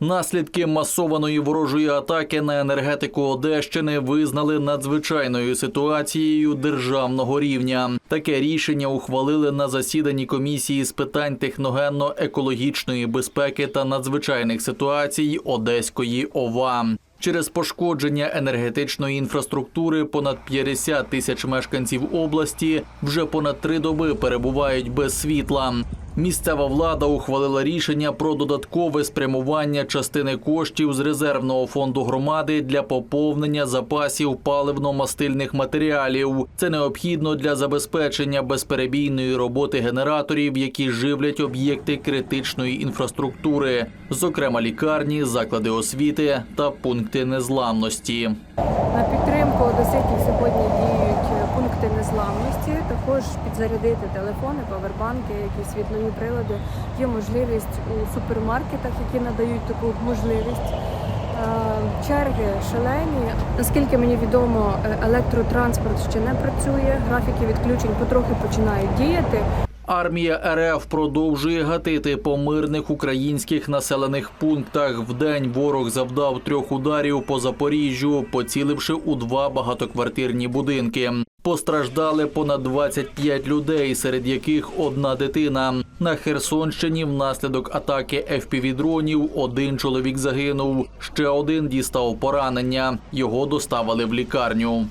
Наслідки масованої ворожої атаки на енергетику Одещини визнали надзвичайною ситуацією державного рівня. Таке рішення ухвалили на засіданні комісії з питань техногенно-екологічної безпеки та надзвичайних ситуацій Одеської ОВА. Через пошкодження енергетичної інфраструктури понад 50 тисяч мешканців області вже понад три доби перебувають без світла. Місцева влада ухвалила рішення про додаткове спрямування частини коштів з резервного фонду громади для поповнення запасів паливно-мастильних матеріалів. Це необхідно для забезпечення безперебійної роботи генераторів, які живлять об'єкти критичної інфраструктури, зокрема лікарні, заклади освіти та пункти незламності. Одеситів сьогодні діють пункти незламності. Також підзарядити телефони, павербанки, якісь світлові прилади. Є можливість у супермаркетах, які надають таку можливість. Е, Черги шалені. Наскільки мені відомо, е, електротранспорт ще не працює. Графіки відключень потрохи починають діяти. Армія РФ продовжує гатити по мирних українських населених пунктах. Вдень ворог завдав трьох ударів по Запоріжжю, поціливши у два багатоквартирні будинки. Постраждали понад 25 людей, серед яких одна дитина. На Херсонщині внаслідок атаки FPV-дронів один чоловік загинув. Ще один дістав поранення. Його доставили в лікарню.